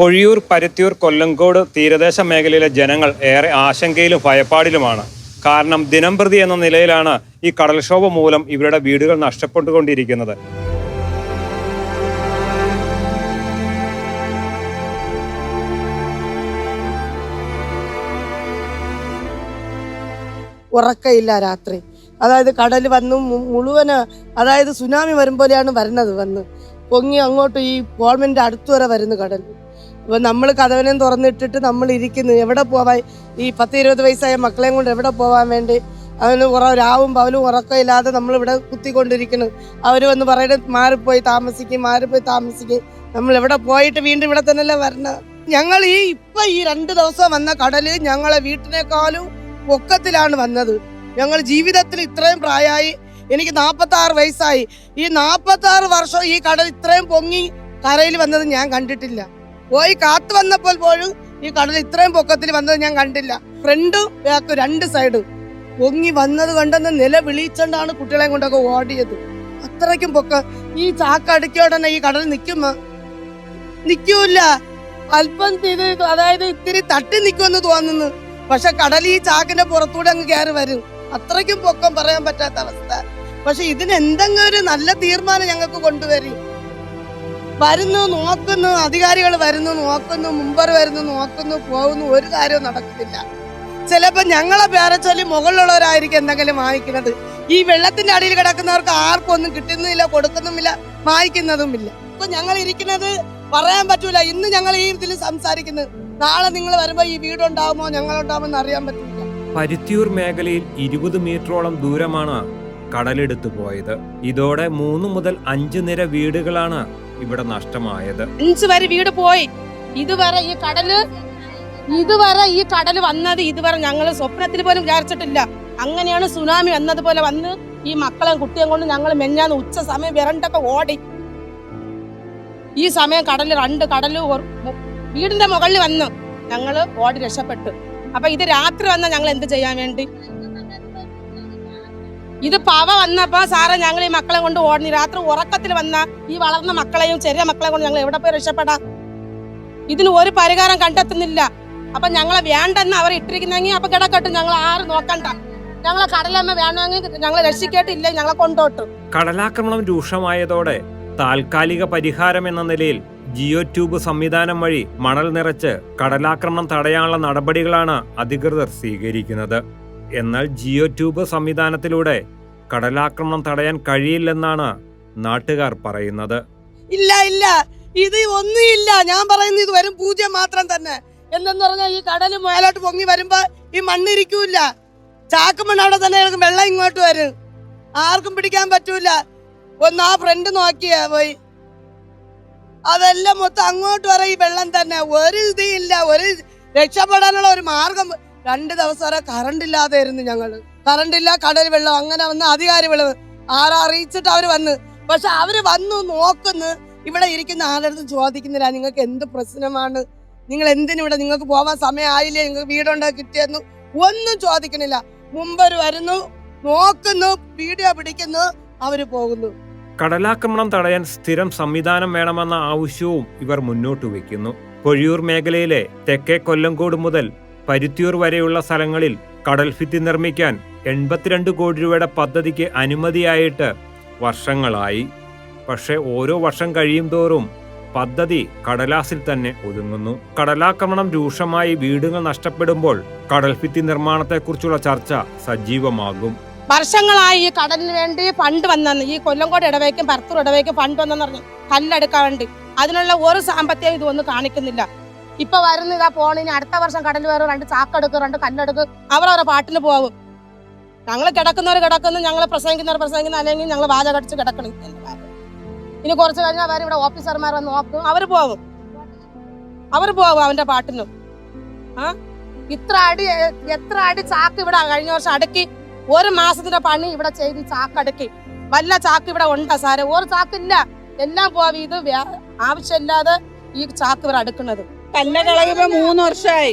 പൊഴിയൂർ പരുത്തിയൂർ കൊല്ലങ്കോട് തീരദേശ മേഖലയിലെ ജനങ്ങൾ ഏറെ ആശങ്കയിലും ഭയപ്പാടിലുമാണ്. കാരണം ദിനംപ്രതി എന്ന നിലയിലാണ് ഈ കടൽക്ഷോഭം മൂലം ഇവരുടെ വീടുകൾ നഷ്ടപ്പെട്ടുകൊണ്ടിരിക്കുന്നത്. ഉറക്കയില്ല രാത്രി. അതായത് കടൽ വന്നു മുഴുവൻ അതായത് സുനാമി വരും പോലെയാണ് വരുന്നത് വന്ന്. പൊങ്ങി അങ്ങോട്ട് ഈ ഗവൺമെന്റ് അടുത്ത് വരെ വരുന്നു കടൽ. അപ്പൊ നമ്മൾ കഥവനം തുറന്നിട്ടിട്ട് നമ്മൾ ഇരിക്കുന്നു എവിടെ പോവാൻ ഈ പത്ത് ഇരുപത് വയസ്സായ മക്കളെയും കൊണ്ട് എവിടെ പോവാൻ വേണ്ടി? അവന് ഉറ രാവും പകലും ഉറക്കമില്ലാതെ നമ്മളിവിടെ കുത്തിക്കൊണ്ടിരിക്കുന്നു. അവർ വന്ന് പറയുന്നത് മാറിപ്പോയി താമസിക്കും മാറിപ്പോയി താമസിക്കും. നമ്മൾ എവിടെ പോയിട്ട് വീണ്ടും ഇവിടെ തന്നെയല്ലേ വരണം? ഞങ്ങൾ ഈ ഇപ്പൊ ഈ രണ്ട് ദിവസം വന്ന കടൽ ഞങ്ങളെ വീട്ടിനേക്കാളും പൊക്കത്തിലാണ് വന്നത്. ഞങ്ങൾ ജീവിതത്തിൽ ഇത്രയും പ്രായമായി എനിക്ക് നാൽപ്പത്തി ആറ് വയസ്സായി. ഈ നാൽപ്പത്തി ആറ് വർഷം ഈ കടൽ ഇത്രയും പൊങ്ങി കരയിൽ വന്നത് ഞാൻ കണ്ടിട്ടില്ല. പോയി കാത്തു വന്നപ്പോൾ പോലും ഈ കടൽ ഇത്രയും പൊക്കത്തിൽ വന്നത് ഞാൻ കണ്ടില്ല. ഫ്രണ്ടും ബാക്കും രണ്ട് സൈഡും പൊങ്ങി വന്നത് കണ്ടെന്ന് നില വിളിച്ചോണ്ടാണ് കുട്ടികളെ കൊണ്ടൊക്കെ ഓടിയത്. അത്രയ്ക്കും പൊക്ക. ഈ ചാക്കടുക്കിയോടനെ ഈ കടൽ നിൽക്കുമ്പോ നിൽക്കൂല അല്പം ഇത് അതായത് ഇത്തിരി തട്ടി നിൽക്കുമെന്ന് തോന്നുന്നു. പക്ഷെ കടൽ ഈ ചാക്കിന്റെ പുറത്തൂടെ അങ്ങ് കയറി വരും. അത്രയ്ക്കും പൊക്കം പറയാൻ പറ്റാത്ത അവസ്ഥ. പക്ഷെ ഇതിന് എന്തെങ്കിലും ഒരു നല്ല തീരുമാനം ഞങ്ങൾക്ക് കൊണ്ടുവരും. വരുന്നു നോക്കുന്നു അധികാരികൾ വരുന്നു നോക്കുന്നു മുമ്പർ വരുന്നു നോക്കുന്നു പോകുന്നു ഒരു കാര്യവും നടക്കുന്നില്ല ചിലപ്പോൾ ഞങ്ങളെ പേരെ ചൊല്ലി മുകളിലുള്ളവരായിരിക്കും എന്തെങ്കിലും വാങ്ങിക്കുന്നത്. ഈ വെള്ളത്തിന്റെ അടിയിൽ കിടക്കുന്നവർക്ക് ആർക്കും ഒന്നും കിട്ടുന്നില്ല കൊടുക്കുന്നുമില്ല വാങ്ങിക്കുന്നതുമില്ല. ഇപ്പൊ ഞങ്ങൾ ഇരിക്കുന്നത് പറയാൻ പറ്റൂല. ഇന്ന് ഞങ്ങൾ ഈ ഇതിൽ സംസാരിക്കുന്നത്. നാളെ നിങ്ങൾ വരുമ്പോൾ ഈ വീടുണ്ടാവുമോ ഞങ്ങളുണ്ടാവുമോ അറിയാൻ പറ്റില്ല പരുത്തിയൂർ മേഖലയിൽ ഇരുപത് മീറ്ററോളം ദൂരമാണ് കടലെടുത്തു പോയത്. ഇതോടെ മൂന്ന് മുതൽ അഞ്ച് നിര വീടുകളാണ് ഇവിടെ നഷ്ടമായത്. അഞ്ച് വരെ വീട് പോയി. ഇതുവരെ ഈ കടൽ ഇതുവരെ ഈ കടൽ വന്നത് ഇതുവരെ ഞങ്ങൾ സ്വപ്നത്തിൽ പോലും വിചാരിച്ചിട്ടില്ല. അങ്ങനെയാണ് സുനാമി വന്നതുപോലെ വന്ന് ഈ മക്കളെയും കുട്ടിയെ കൊണ്ട് ഞങ്ങൾ മെഞ്ഞാന്ന് ഉച്ച സമയം വിരണ്ടൊക്കെ ഓടി. ഈ സമയം കടൽ രണ്ട് കടൽ വീടിന്റെ മുകളിൽ വന്ന് ഞങ്ങൾ ഓടി രക്ഷപ്പെട്ടു. അപ്പൊ ഇത് രാത്രി വന്നാൽ ഞങ്ങൾ എന്ത് ചെയ്യാൻ വേണ്ടി? ഇത് പവ വന്നപ്പോ സാറേ ഞങ്ങൾ ഈ മക്കളെ കൊണ്ട് ഓടി രാത്രി ഉറക്കത്തിൽ വന്ന ഈ വളർന്ന മക്കളെയും ചെറിയ മക്കളെ കൊണ്ട് ഞങ്ങൾ എവിടെ പോയി രക്ഷപ്പെടാം? ഇതിന് ഒരു പരിഹാരം കണ്ടെത്തുന്നില്ല. അപ്പൊ ഞങ്ങളെ വേണ്ടെന്ന് അവർ ഇട്ടിരിക്കുന്നെങ്കിൽ അപ്പൊ കിടക്കട്ടും. ഞങ്ങൾ ആരും നോക്കണ്ട. ഞങ്ങളെ കടലമ്മ വേണമെങ്കിൽ ഞങ്ങളെ രക്ഷിക്കേട്ടില്ല ഞങ്ങളെ കൊണ്ടോട്ടു. കടലാക്രമണം രൂക്ഷമായതോടെ താൽക്കാലിക പരിഹാരം എന്ന നിലയിൽ ജിയോ ട്യൂബ് സംവിധാനം വഴി മണൽ നിറച്ച് കടലാക്രമണം തടയാനുള്ള നടപടികളാണ് അധികൃതർ സ്വീകരിക്കുന്നത്. എന്നാൽ ജിയോ ട്യൂബ് സംവിധാനത്തിലൂടെ കടലാക്രമണം തടയാൻ കഴിയില്ലെന്നാണ് നാട്ടുകാർ പറയുന്നത്. ഇല്ല ഇല്ല. ഇത് ഒന്നുമില്ല ഞാൻ പറയുന്നത് ഇത് വരും പൂജ്യം മാത്രം തന്നെ. എന്തെന്ന് പറഞ്ഞാൽ ഈ കടൽ മേലോട്ട് പൊങ്ങി വരുമ്പോ ഈ മണ്ണിരിക്കൂല ചാക്കുമണ്ണ അവിടെ തന്നെ വെള്ളം ഇങ്ങോട്ട് വരും. ആർക്കും പിടിക്കാൻ പറ്റൂല. ഒന്ന് ആ ഫ്രണ്ട് നോക്കിയാ പോയി. അതെല്ലാം മൊത്തം അങ്ങോട്ട് വരെ ഈ വെള്ളം തന്നെ. ഒരു ഇതില്ല ഒരു രക്ഷപ്പെടാനുള്ള ഒരു മാർഗം രണ്ട് ദിവസം വരെ കറണ്ട് ഇല്ലാതെയായിരുന്നു ഞങ്ങൾ കറണ്ട് ഇല്ല കടൽ വെള്ളം അങ്ങനെ വന്ന് അധികാരി വിളവ്. ആരാ അറിയിച്ചിട്ട് അവർ വന്ന്. പക്ഷെ അവർ വന്നു നോക്കുന്നു. ഇവിടെ ഇരിക്കുന്ന ആരുടെ ചോദിക്കുന്നില്ല നിങ്ങൾക്ക് എന്ത് പ്രശ്നമാണ്? നിങ്ങൾ എന്തിനിവിടെ നിങ്ങൾക്ക് പോവാൻ സമയമായില്ലേ? നിങ്ങൾക്ക് വീടുണ്ടോ? കിട്ടിയെന്നു ഒന്നും ചോദിക്കണില്ല മുമ്പര് വരുന്നു നോക്കുന്നു വീഡിയോ പിടിക്കുന്നു അവർ പോകുന്നു. കടലാക്രമണം തടയാൻ സ്ഥിരം സംവിധാനം വേണമെന്ന ആവശ്യവും ഇവർ മുന്നോട്ട് വയ്ക്കുന്നു. പൊഴിയൂർ മേഖലയിലെ തെക്കേ കൊല്ലംകോട് മുതൽ പരുത്തിയൂർ വരെയുള്ള സ്ഥലങ്ങളിൽ കടൽഭിത്തി നിർമ്മിക്കാൻ എൺപത്തിരണ്ട് കോടി രൂപയുടെ പദ്ധതിക്ക് അനുമതിയായിട്ട് വർഷങ്ങളായി. പക്ഷേ ഓരോ വർഷം കഴിയും തോറും പദ്ധതി കടലാസിൽ തന്നെ ഒതുങ്ങുന്നു. കടലാക്രമണം രൂക്ഷമായി വീടുകൾ നഷ്ടപ്പെടുമ്പോൾ കടൽഭിത്തി നിർമ്മാണത്തെക്കുറിച്ചുള്ള ചർച്ച സജീവമാകും. വർഷങ്ങളായി ഈ കടലിന് വേണ്ടി ഫണ്ട് വന്നെന്ന് ഈ കൊല്ലംകോട് ഇടവേക്കും പരത്തൂർ ഇടവേക്കും ഫണ്ട് വന്നെന്ന് പറഞ്ഞു കല്ലെടുക്കാൻ വേണ്ടി. അതിനുള്ള ഒരു സാമ്പത്തികം ഇതൊന്നും കാണിക്കുന്നില്ല. ഇപ്പൊ വരുന്ന ഇതാ അടുത്ത വർഷം കടൽ വരും രണ്ട് ചാക്കെടുക്കും രണ്ട് കല്ലെടുക്കും. അവരവരെ പാട്ടിന് പോകും ഞങ്ങൾ കിടക്കുന്നവർ കിടക്കുന്നു ഞങ്ങൾ പ്രസംഗിക്കുന്നവർ പ്രസംഗിക്കുന്ന അല്ലെങ്കിൽ ഞങ്ങൾ വാചകടിച്ച് കിടക്കണം. ഇനി കുറച്ച് കഴിഞ്ഞാൽ അവർ ഇവിടെ ഓഫീസർമാർ വന്ന് നോക്കും. അവർ പോകും അവർ പോകും അവന്റെ പാട്ടിനും. ആ? ഇത്ര അടി എത്ര അടി ചാക്ക് ഇവിടെ കഴിഞ്ഞ വർഷം അടുക്കി. ഒരു മാസത്തിന്റെ പണി ഇവിടെ ചെയ്ത് ചാക്ക് അടുക്കി. വല്ല ചാക്ക് ഇവിടെ ഉണ്ടാ സാറേ? ഒരു ചാക്കില്ല. എല്ലാം പോവാ. ഇത് ആവശ്യമില്ലാതെ ഈ ചാക്ക് ഇവർ അടുക്കുന്നത്. കല്ലൊക്കെ ഇളകിപ്പോ മൂന്ന് വർഷമായി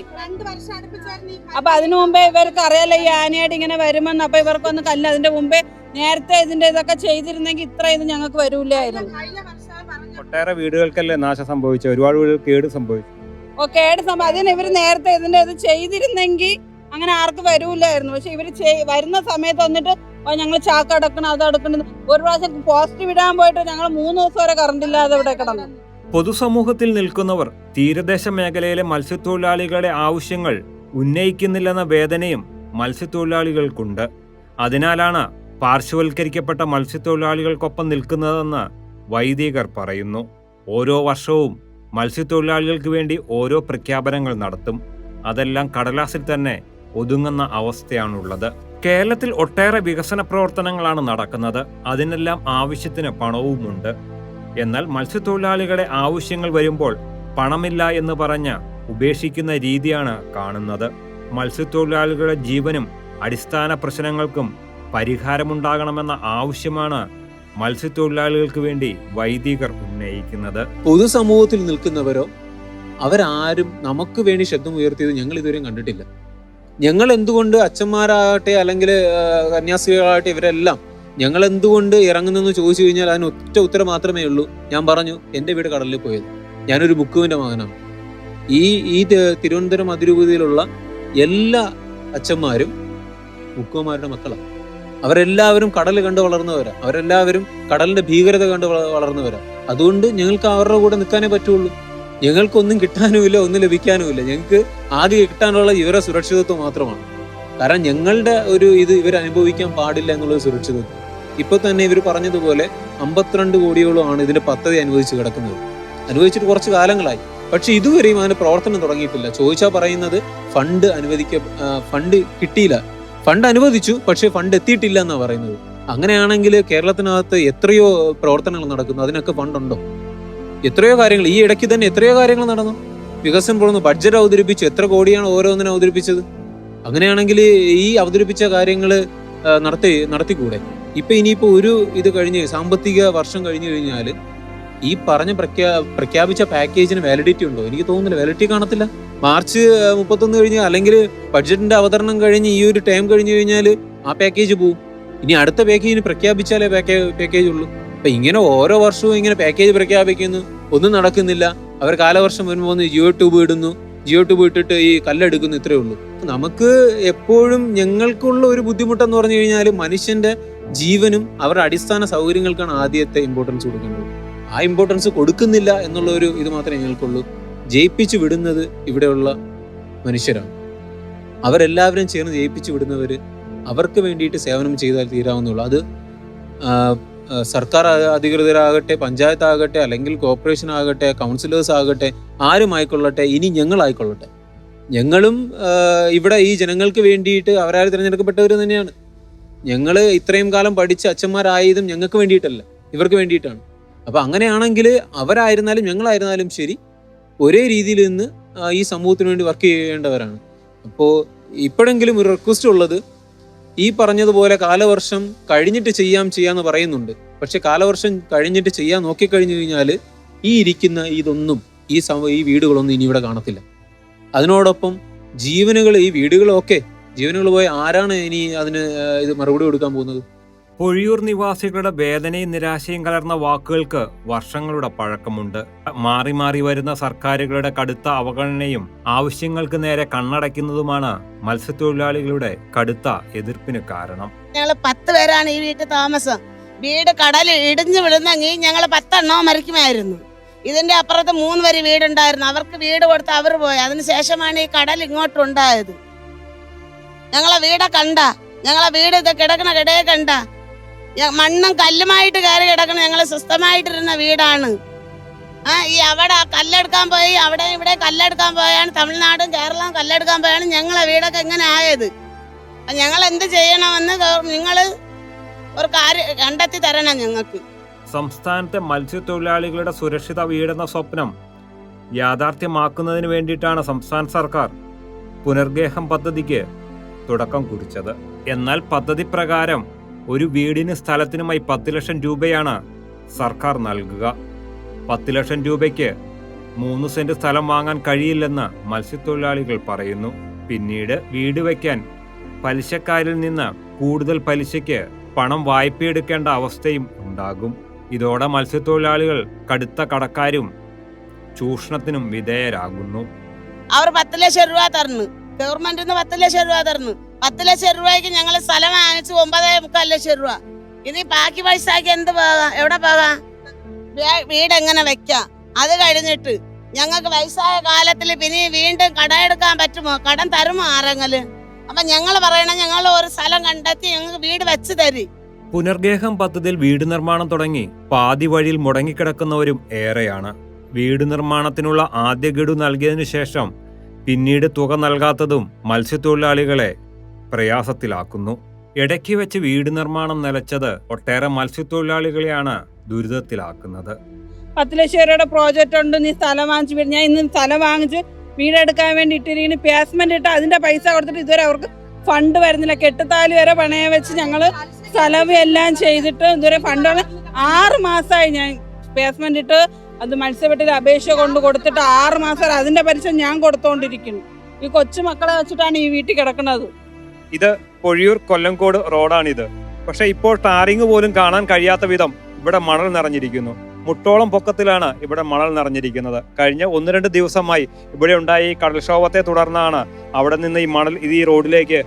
അപ്പൊ അതിനു മുമ്പേ ഇവർക്ക് അറിയാലോ ഈ ആനയായിട്ട് ഇങ്ങനെ വരുമെന്ന്. അപ്പൊ ഇവർക്കൊന്ന് കല്ല് അതിന്റെ മുമ്പേ നേരത്തെ ഇതിന്റെ ഇതൊക്കെ ചെയ്തിരുന്നെങ്കിൽ ഇത്ര ഇത് ഞങ്ങൾക്ക് വരൂലായിരുന്നു ഒട്ടേറെ വീടുകൾക്കല്ലേ നാശം സംഭവിച്ചു ഒരുപാട് വീടുകൾ കേട് സംഭവിച്ചു. ഓ കേട് സംഭവം അതിന് ഇവർ നേരത്തെ ഇതിന്റെ ഇത് ചെയ്തിരുന്നെങ്കിൽ അങ്ങനെ ആർക്ക് വരൂലായിരുന്നു പക്ഷെ ഇവർ വരുന്ന സമയത്ത് വന്നിട്ട് ഞങ്ങൾ ചാക്ക് അടക്കണം അത് അടക്കണം ഒരു പ്രാവശ്യം പോസ്റ്റ് വിടാൻ പോയിട്ട് ഞങ്ങൾ മൂന്ന് ദിവസം വരെ കറണ്ട് ഇല്ലാതെ ഇവിടെ കിടന്നു. പൊതുസമൂഹത്തിൽ നിൽക്കുന്നവർ തീരദേശ മേഖലയിലെ മത്സ്യത്തൊഴിലാളികളുടെ ആവശ്യങ്ങൾ ഉന്നയിക്കുന്നില്ലെന്ന വേദനയും മത്സ്യത്തൊഴിലാളികൾക്കുണ്ട്. അതിനാലാണ് പാർശ്വവൽക്കരിക്കപ്പെട്ട മത്സ്യത്തൊഴിലാളികൾക്കൊപ്പം നിൽക്കുന്നതെന്ന് വൈദികർ പറയുന്നു. ഓരോ വർഷവും മത്സ്യത്തൊഴിലാളികൾക്ക് വേണ്ടി ഓരോ പ്രഖ്യാപനങ്ങൾ നടത്തും. അതെല്ലാം കടലാസിൽ തന്നെ ഒതുങ്ങുന്ന അവസ്ഥയാണുള്ളത്. കേരളത്തിൽ ഒട്ടേറെ വികസന പ്രവർത്തനങ്ങളാണ് നടക്കുന്നത്. അതിനെല്ലാം ആവശ്യത്തിന് പണവുമുണ്ട്. എന്നാൽ മത്സ്യത്തൊഴിലാളികളുടെ ആവശ്യങ്ങൾ വരുമ്പോൾ പണമില്ല എന്ന് പറഞ്ഞ് ഉപേക്ഷിക്കുന്ന രീതിയാണ് കാണുന്നത്. മത്സ്യത്തൊഴിലാളികളുടെ ജീവനും അടിസ്ഥാന പ്രശ്നങ്ങൾക്കും പരിഹാരമുണ്ടാകണമെന്ന ആവശ്യമാണ് മത്സ്യത്തൊഴിലാളികൾക്ക് വേണ്ടി വൈദികർ ഉന്നയിക്കുന്നത്. പൊതുസമൂഹത്തിൽ നിൽക്കുന്നവരോ അവരാരും നമുക്ക് വേണ്ടി ശബ്ദം ഉയർത്തിയത് ഞങ്ങൾ ഇതുവരെയും കണ്ടിട്ടില്ല. ഞങ്ങൾ എന്തുകൊണ്ട് അച്ഛന്മാരാകട്ടെ അല്ലെങ്കിൽ കന്യാസ്ത്രീകളാകട്ടെ ഇവരെല്ലാം ഞങ്ങൾ എന്തുകൊണ്ട് ഇറങ്ങുന്നെന്ന് ചോദിച്ചു കഴിഞ്ഞാൽ അതിന് ഒറ്റ ഉത്തരം മാത്രമേ ഉള്ളൂ. ഞാൻ പറഞ്ഞു എന്റെ വീട് കടലിൽ പോയത്. ഞാനൊരു ബുക്കുവിന്റെ മകനാണ്. ഈ ഈ തിരുവനന്തപുരം അതിരൂപതയിലുള്ള എല്ലാ അച്ഛന്മാരും ബുക്കുമാരുടെ മക്കളാണ്. അവരെല്ലാവരും കടൽ കണ്ട് വളർന്നവരാ. അവരെല്ലാവരും കടലിന്റെ ഭീകരത കണ്ട് വളർന്നവരാ. അതുകൊണ്ട് ഞങ്ങൾക്ക് അവരുടെ കൂടെ നിൽക്കാനേ പറ്റുള്ളൂ. ഞങ്ങൾക്കൊന്നും കിട്ടാനുമില്ല ഒന്നും ലഭിക്കാനുമില്ല. ഞങ്ങൾക്ക് ആകെ കിട്ടാനുള്ള ഇവരെ സുരക്ഷിതത്വം മാത്രമാണ്. കാരണം ഞങ്ങളുടെ ഒരു ഇത് ഇവർ അനുഭവിക്കാൻ പാടില്ല എന്നുള്ളത് സുരക്ഷിതത്വം. ഇപ്പൊ തന്നെ ഇവർ പറഞ്ഞതുപോലെ അമ്പത്തിരണ്ട് കോടിയോളമാണ് ഇതിന്റെ പദ്ധതി അനുവദിച്ച് കിടക്കുന്നത്. അനുവദിച്ചിട്ട് കുറച്ച് കാലങ്ങളായി. പക്ഷെ ഇതുവരെയും അതിന് പ്രവർത്തനം തുടങ്ങിയിട്ടില്ല. ചോദിച്ചാൽ പറയുന്നത് ഫണ്ട് അനുവദിക്ക ഫണ്ട് കിട്ടിയില്ല. ഫണ്ട് അനുവദിച്ചു പക്ഷെ ഫണ്ട് എത്തിയിട്ടില്ല എന്നാണ് പറയുന്നത്. അങ്ങനെയാണെങ്കിൽ കേരളത്തിനകത്ത് എത്രയോ പ്രവർത്തനങ്ങൾ നടക്കുന്നു. അതിനൊക്കെ ഫണ്ടുണ്ടോ? എത്രയോ കാര്യങ്ങൾ. ഈ ഇടയ്ക്ക് തന്നെ എത്രയോ കാര്യങ്ങൾ നടന്നു. വികസനം പോകുന്നു ബഡ്ജറ്റ് അവതരിപ്പിച്ചു. എത്ര കോടിയാണ് ഓരോന്നിനും അവതരിപ്പിച്ചത്? അങ്ങനെയാണെങ്കിൽ ഈ അവതരിപ്പിച്ച കാര്യങ്ങൾ നടത്തി നടത്തിക്കൂടെ? ഇപ്പൊ ഇനിയിപ്പോ ഒരു ഇത് കഴിഞ്ഞ് സാമ്പത്തിക വർഷം കഴിഞ്ഞു കഴിഞ്ഞാൽ ഈ പറഞ്ഞ പ്രഖ്യാ പ്രഖ്യാപിച്ച പാക്കേജിന് വാലിഡിറ്റി ഉണ്ടോ? എനിക്ക് തോന്നുന്നില്ല. വാലിഡിറ്റി കാണത്തില്ല. മാർച്ച് മുപ്പത്തൊന്ന് കഴിഞ്ഞ് അല്ലെങ്കിൽ ബഡ്ജറ്റിന്റെ അവതരണം കഴിഞ്ഞ് ഈ ഒരു ടൈം കഴിഞ്ഞു കഴിഞ്ഞാൽ ആ പാക്കേജ് പോവും. ഇനി അടുത്ത പാക്കേജിന് പ്രഖ്യാപിച്ചാലേ പാക്കേജ് ഉള്ളൂ. അപ്പൊ ഇങ്ങനെ ഓരോ വർഷവും ഇങ്ങനെ പാക്കേജ് പ്രഖ്യാപിക്കുന്നു. ഒന്നും നടക്കുന്നില്ല. അവർ കാലവർഷം വരുമ്പോൾ ഒന്ന് ജിയോ ട്യൂബ് ഇടുന്നു. ജിയോ ട്യൂബ് ഇട്ടിട്ട് ഈ കല്ലെടുക്കുന്നു. ഇത്രയേ ഉള്ളൂ. നമുക്ക് എപ്പോഴും ഞങ്ങൾക്കുള്ള ഒരു ബുദ്ധിമുട്ടെന്ന് പറഞ്ഞു കഴിഞ്ഞാൽ മനുഷ്യന്റെ ജീവനും അവരുടെ അടിസ്ഥാന സൗകര്യങ്ങൾക്കാണ് ആദ്യത്തെ ഇമ്പോർട്ടൻസ് കൊടുക്കേണ്ടത്. ആ ഇമ്പോർട്ടൻസ് കൊടുക്കുന്നില്ല എന്നുള്ള ഒരു ഇത് മാത്രമേ ഞങ്ങൾക്കുള്ളൂ. ജയിപ്പിച്ചു വിടുന്നത് ഇവിടെയുള്ള മനുഷ്യരാണ്. അവരെല്ലാവരും ചേർന്ന് ജയിപ്പിച്ചു വിടുന്നവർ അവർക്ക് വേണ്ടിയിട്ട് സേവനം ചെയ്താൽ തീരാവുന്നുള്ളൂ അത് സർക്കാർ അധികൃതരാകട്ടെ പഞ്ചായത്ത് ആകട്ടെ അല്ലെങ്കിൽ കോർപ്പറേഷൻ ആകട്ടെ കൗൺസിലേഴ്സ് ആകട്ടെ ആരും ആയിക്കൊള്ളട്ടെ ഇനി ഞങ്ങളായിക്കൊള്ളട്ടെ ഞങ്ങളും ഇവിടെ ഈ ജനങ്ങൾക്ക് വേണ്ടിയിട്ട് അവരാരും തിരഞ്ഞെടുക്കപ്പെട്ടവർ തന്നെയാണ്. ഞങ്ങൾ ഇത്രയും കാലം പഠിച്ച അച്ഛന്മാരായതും ഞങ്ങൾക്ക് വേണ്ടിയിട്ടല്ല ഇവർക്ക് വേണ്ടിയിട്ടാണ്. അപ്പോൾ അങ്ങനെയാണെങ്കിൽ അവരായിരുന്നാലും ഞങ്ങളായിരുന്നാലും ശരി ഒരേ രീതിയിൽ നിന്ന് ഈ സമൂഹത്തിന് വേണ്ടി വർക്ക് ചെയ്യേണ്ടവരാണ്. അപ്പോൾ ഇപ്പോഴെങ്കിലും ഒരു റിക്വസ്റ്റ് ഉള്ളത് ഈ പറഞ്ഞതുപോലെ കാലവർഷം കഴിഞ്ഞിട്ട് ചെയ്യാം ചെയ്യാന്ന് പറയുന്നുണ്ട്. പക്ഷെ കാലവർഷം കഴിഞ്ഞിട്ട് ചെയ്യാൻ നോക്കിക്കഴിഞ്ഞു കഴിഞ്ഞാൽ ഈ ഇരിക്കുന്ന ഇതൊന്നും ഈ സമ ഈ വീടുകളൊന്നും ഇനി ഇവിടെ കാണത്തില്ല. അതിനോടൊപ്പം ജീവനുകൾ ഈ വീടുകളൊക്കെ ജീവനുകൾ പോയ ആരാണ് ഇനി അതിന് ഇത് മറുപടി കൊടുക്കാൻ പോകുന്നത്? പൊഴിയൂർ നിവാസികളുടെ വേദനയും നിരാശയും കലർന്ന വാക്കുകൾക്ക് വർഷങ്ങളുടെ പഴക്കമുണ്ട്. മാറി മാറി വരുന്ന സർക്കാരുകളുടെ കടുത്ത അവഗണനയും ആവശ്യങ്ങൾക്ക് നേരെ കണ്ണടയ്ക്കുന്നതുമാണ് മത്സ്യത്തൊഴിലാളികളുടെ കടുത്ത എതിർപ്പിന് കാരണം. ഞങ്ങൾ പത്ത് പേരാണ് ഈ വീട്ടിൽ താമസം. വീട് കടൽ ഇടിഞ്ഞു വിടുന്നെങ്കിൽ ഞങ്ങൾ പത്തെണ്ണോ മരിക്കുമായിരുന്നു. ഇതിന്റെ അപ്പുറത്ത് മൂന്ന് വരി വീടുണ്ടായിരുന്നു. അവർക്ക് വീട് കൊടുത്ത് അവർ പോയി. അതിനുശേഷമാണ് ഈ കടൽ ഇങ്ങോട്ടുണ്ടായത്. ഞങ്ങളെ വീടെ കണ്ട. ഞങ്ങളെ വീട് ഇത് കിടക്കണ കിടയെ കണ്ട. മണ്ണും കല്ലുമായിട്ട് കയറി കിടക്കണ ഞങ്ങൾ സ്വസ്ഥമായിട്ടിരുന്ന വീടാണ്. ആ ഈ അവിടെ കല്ലെടുക്കാൻ പോയി അവിടെ ഇവിടെ കല്ലെടുക്കാൻ പോയാണ് തമിഴ്നാടും കേരളവും കല്ലെടുക്കാൻ പോയാണ് ഞങ്ങളെ വീടൊക്കെ ഇങ്ങനെ ആയത്. ഞങ്ങൾ എന്ത് ചെയ്യണമെന്ന് നിങ്ങൾ ഒരു കാര്യം കണ്ടെത്തി തരണം ഞങ്ങൾക്ക്. സംസ്ഥാനത്തെ മത്സ്യത്തൊഴിലാളികളുടെ സുരക്ഷിത വീടെന്ന സ്വപ്നം യാഥാർത്ഥ്യമാക്കുന്നതിന് വേണ്ടിയിട്ടാണ് സംസ്ഥാന സർക്കാർ പുനർഗേഹം പദ്ധതിക്ക് തുടക്കം കുറിച്ചത്. എന്നാൽ പദ്ധതി പ്രകാരം ഒരു വീടിന് സ്ഥലത്തിനുമായി പത്ത് ലക്ഷം രൂപയാണ് സർക്കാർ നൽകുക. പത്ത് ലക്ഷം രൂപയ്ക്ക് മൂന്ന് സെന്റ് സ്ഥലം വാങ്ങാൻ കഴിയില്ലെന്ന് മത്സ്യത്തൊഴിലാളികൾ പറയുന്നു. പിന്നീട് വീട് വയ്ക്കാൻ പലിശക്കാരിൽ നിന്ന് കൂടുതൽ പലിശയ്ക്ക് പണം വായ്പയെടുക്കേണ്ട അവസ്ഥയും ഉണ്ടാകും. ഇതോടെ മത്സ്യത്തൊഴിലാളികൾ കടുത്ത കടക്കാരും ചൂഷണത്തിനും വിധേയരാകുന്നു. അവർ പത്ത് ലക്ഷം രൂപ തരുന്നു ഗവൺമെന്റിൽ നിന്ന് പത്ത് ലക്ഷം രൂപ തരുന്നു. പത്ത് ലക്ഷം രൂപയ്ക്ക് ഞങ്ങൾ സ്ഥലം വാങ്ങിച്ചു ഒമ്പതേ മുക്കാൽ ലക്ഷം രൂപ. ഇനി ബാക്കി പൈസ പൈസക്ക് എന്ത് പോകാം? എവിടെ പോകാം? വീട് എങ്ങനെ വെക്കാം? അത് കഴിഞ്ഞിട്ട് ഞങ്ങൾക്ക് വയസ്സായ കാലത്തിൽ പിന്നെ വീണ്ടും കടം എടുക്കാൻ പറ്റുമോ? കടം തരുമോ ആരെങ്കിലും? അപ്പൊ ഞങ്ങൾ പറയണ ഞങ്ങൾ ഒരു സ്ഥലം കണ്ടെത്തി ഞങ്ങൾക്ക് വീട് വെച്ച് തരി. പുനർഗേഹം പദ്ധതിയിൽ വീട് നിർമ്മാണം തുടങ്ങി പാതി വഴിയിൽ മുടങ്ങിക്കിടക്കുന്നവരും ഏറെയാണ്. വീട് നിർമ്മാണത്തിനുള്ള ആദ്യ ഗഡു നൽകിയതിനു ശേഷം പിന്നീട് തുക നൽകാത്തതും മത്സ്യത്തൊഴിലാളികളെ പ്രയാസത്തിലാക്കുന്നു. ഇടയ്ക്ക് വെച്ച് വീട് നിർമ്മാണം നിലച്ചത് ഒട്ടേറെ മത്സ്യത്തൊഴിലാളികളെയാണ് ദുരിതത്തിലാക്കുന്നത്. പത്ത് ലക്ഷം രൂപയുടെ പ്രോജക്റ്റ് ഉണ്ട് നീ സ്ഥലം വാങ്ങിച്ചു ഞാൻ ഇന്ന് സ്ഥലം വാങ്ങിച്ച് വീടെടുക്കാൻ വേണ്ടി ഇട്ടിരിക്കുന്നു പേസ്മെന്റ് ഇട്ട് അതിന്റെ പൈസ കൊടുത്തിട്ട് ഇതുവരെ അവർക്ക് ഫണ്ട് വരുന്നില്ല. കെട്ടുത്താലി വരെ പണയം വെച്ച് ഞങ്ങൾ സ്ഥലം എല്ലാം ചെയ്തിട്ട് ഇതുവരെ ഫണ്ട് ആറ് മാസമായി ഞാൻ പേസ്മെന്റ് ഇട്ട് അത് മത്സ്യബെട്ടിൽ അപേക്ഷ കൊണ്ട് കൊടുത്തിട്ട് ആറ് മാസം അതിന്റെ പലിശ ഞാൻ കൊടുത്തോണ്ടിരിക്കുന്നു. ഈ കൊച്ചു മക്കളെ വെച്ചിട്ടാണ് ഈ വീട്ടിൽ കിടക്കുന്നത്. ഇത് പൊഴിയൂർ കൊല്ലംകോട് റോഡാണിത്. പക്ഷെ ഇപ്പോൾ ടാറിങ് പോലും കാണാൻ കഴിയാത്ത വിധം ഇവിടെ മണൽ നിറഞ്ഞിരിക്കുന്നു. മുട്ടോളം പൊക്കത്തിലാണ് ഇവിടെ മണൽ നിറഞ്ഞിരിക്കുന്നത്. കഴിഞ്ഞ ഒന്ന് രണ്ട് ദിവസമായി ഇവിടെ ഉണ്ടായ ഈ കടൽക്ഷോഭത്തെ തുടർന്നാണ് അവിടെ നിന്ന് ഈ മണൽ ഇത് ഈ റോഡിലേക്ക്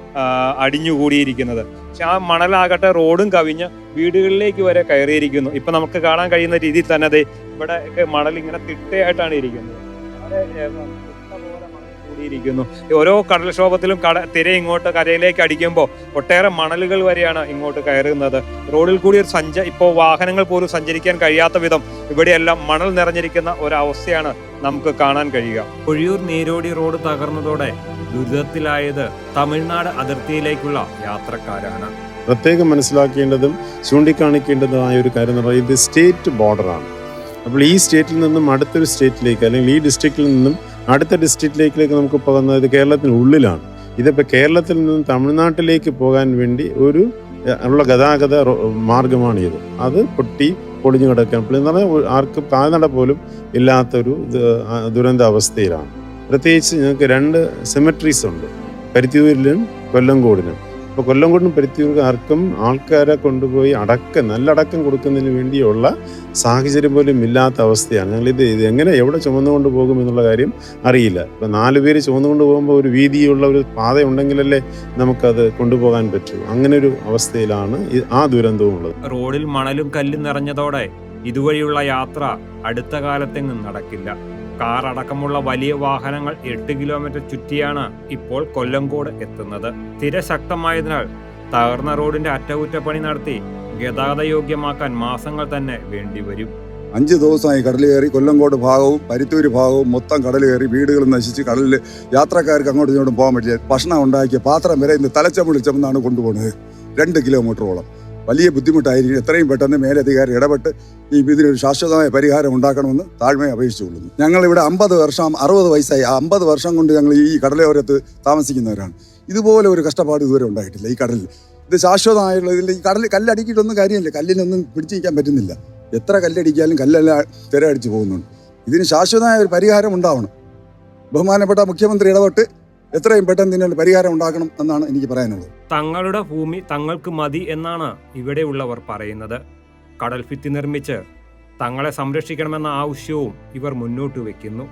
അടിഞ്ഞുകൂടിയിരിക്കുന്നത്. പക്ഷെ ആ മണലാകട്ടെ റോഡും കവിഞ്ഞ് വീടുകളിലേക്ക് വരെ കയറിയിരിക്കുന്നു. ഇപ്പൊ നമുക്ക് കാണാൻ കഴിയുന്ന രീതിയിൽ തന്നെ ഇവിടെ മണൽ ഇങ്ങനെ തിട്ടയായിട്ടാണ് ഇരിക്കുന്നത്. ഈ ഓരോ കടൽക്ഷോഭത്തിലും കട തിര ഇങ്ങോട്ട് കരയിലേക്ക് അടിക്കുമ്പോൾ ഒട്ടേറെ മണലുകൾ വരെയാണ് ഇങ്ങോട്ട് കയറുന്നത്. റോഡിൽ കൂടി ഒരു സഞ്ച ഇപ്പോൾ വാഹനങ്ങൾ പോലും സഞ്ചരിക്കാൻ കഴിയാത്ത വിധം ഇവിടെയെല്ലാം മണൽ നിറഞ്ഞിരിക്കുന്ന ഒരവസ്ഥയാണ് നമുക്ക് കാണാൻ കഴിയുക. കൊഴിയൂർ നീരോടി റോഡ് തകർന്നതോടെ ദുരിതത്തിലായത് തമിഴ്നാട് അതിർത്തിയിലേക്കുള്ള യാത്രക്കാരാണ്. പ്രത്യേകം മനസ്സിലാക്കേണ്ടതും ചൂണ്ടിക്കാണിക്കേണ്ടതുമായ ഒരു കാര്യം എന്ന് പറയുന്നത് ഇത് സ്റ്റേറ്റ് ബോർഡറാണ്. അപ്പോൾ ഈ സ്റ്റേറ്റിൽ നിന്നും അടുത്തൊരു സ്റ്റേറ്റിലേക്ക് അല്ലെങ്കിൽ ഈ ഡിസ്ട്രിക്റ്റിൽ നിന്നും അടുത്ത ഡിസ്ട്രിക്റ്റിലേക്ക് നമുക്ക് പോകുന്നത് കേരളത്തിന് ഉള്ളിലാണ്. ഇതിപ്പോൾ കേരളത്തിൽ നിന്നും തമിഴ്നാട്ടിലേക്ക് പോകാൻ വേണ്ടി ഒരു ഉള്ള ഗതാഗത മാർഗമാണിത് മാർഗമാണ് ഇത്. അത് പൊട്ടി പൊളിഞ്ഞു കിടക്കാൻ എന്ന് പറഞ്ഞാൽ ആർക്കും കാൽനട പോലും ഇല്ലാത്തൊരു ഇത് ദുരന്ത അവസ്ഥയിലാണ്. പ്രത്യേകിച്ച് ഞങ്ങൾക്ക് രണ്ട് സിമെട്രീസ് ഉണ്ട്. പരുത്തിയൂരിലും കൊല്ലംകോടിനും അപ്പോൾ കൊല്ലംകോടിനും പരുത്തിയൂർക്കാർക്കും ആൾക്കാരെ കൊണ്ടുപോയി അടക്കം നല്ല അടക്കം കൊടുക്കുന്നതിന് വേണ്ടിയുള്ള സാഹചര്യം പോലും ഇല്ലാത്ത അവസ്ഥയാണ്. ഞങ്ങൾ ഇത് ഇത് എങ്ങനെ എവിടെ ചുമന്നുകൊണ്ട് പോകും എന്നുള്ള കാര്യം അറിയില്ല. ഇപ്പം നാല് പേര് ചുമന്നുകൊണ്ട് പോകുമ്പോൾ ഒരു വീതിയുള്ള ഒരു പാത ഉണ്ടെങ്കിലല്ലേ നമുക്കത് കൊണ്ടുപോകാൻ പറ്റൂ. അങ്ങനെ ഒരു അവസ്ഥയിലാണ് ആ ദുരന്തവും ഉള്ളത്. റോഡിൽ മണലും കല്ലും നിറഞ്ഞതോടെ ഇതുവഴിയുള്ള യാത്ര അടുത്ത കാലത്തെങ്ങും നടക്കില്ല. കാർ അടക്കമുള്ള വലിയ വാഹനങ്ങൾ എട്ട് കിലോമീറ്റർ ചുറ്റിയാണ് ഇപ്പോൾ കൊല്ലങ്കോട് എത്തുന്നത്. തിര ശക്തമായതിനാൽ തകർന്ന റോഡിന്റെ അറ്റകുറ്റപ്പണി നടത്തി ഗതാഗത യോഗ്യമാക്കാൻ മാസങ്ങൾ തന്നെ വേണ്ടിവരും അഞ്ച് ദിവസമായി കടൽ കയറി കൊല്ലങ്കോട് ഭാഗവും പരുത്തൂര് ഭാഗവും മൊത്തം കടൽ കയറി വീടുകൾ നശിച്ച് കടലിൽ യാത്രക്കാർക്ക് അങ്ങോട്ടും ഇങ്ങോട്ടും പോകാൻ പറ്റില്ല. ഭക്ഷണം ഉണ്ടാക്കിയ പാത്രം വരെ ഇന്ന് തലച്ചമുളിൽ കൊണ്ടുപോകുന്നത്. രണ്ട് കിലോമീറ്ററോളം. വലിയ ബുദ്ധിമുട്ടായിരിക്കും. എത്രയും പെട്ടെന്ന് മേലധികാരി ഇടപെട്ട് ഈ ഇതിനൊരു ശാശ്വതമായ പരിഹാരം ഉണ്ടാക്കണമെന്ന് താഴ്മയെ അപേക്ഷിച്ചുകൊള്ളുന്നു. ഞങ്ങൾ ഇവിടെ അമ്പത് വർഷം അറുപത് വയസ്സായി. ആ അമ്പത് വർഷം കൊണ്ട് ഞങ്ങൾ ഈ കടലോരത്ത് താമസിക്കുന്നവരാണ്. ഇതുപോലെ ഒരു കഷ്ടപ്പാട് ഇതുവരെ ഉണ്ടായിട്ടില്ല ഈ കടലിൽ. ഇത് ശാശ്വതമായുള്ള ഇതിൽ ഈ കടൽ കല്ലടിക്കിയിട്ടൊന്നും കാര്യമില്ല. കല്ലിനൊന്നും പിടിച്ചു നിൽക്കാൻ പറ്റുന്നില്ല. എത്ര കല്ലടിക്കാലും കല്ലെല്ലാം തിരയടിച്ച് പോകുന്നുണ്ട്. ഇതിന് ശാശ്വതമായ ഒരു പരിഹാരം ഉണ്ടാവണം. ബഹുമാനപ്പെട്ട മുഖ്യമന്ത്രി ഇടപെട്ട് എത്രയും പെട്ടെന്ന് ഇതിനൊരു പരിഹാരം ഉണ്ടാക്കണം എന്നാണ് എനിക്ക് പറയാനുള്ളത്. തങ്ങളുടെ ഭൂമി തങ്ങൾക്ക് മതി എന്നാണ് ഇവിടെയുള്ളവർ പറയുന്നത്. കടൽ ഭിത്തി നിർമ്മിച്ച് തങ്ങളെ സംരക്ഷിക്കണമെന്ന ആവശ്യവും ഇവർ മുന്നോട്ട് വെക്കുന്നു.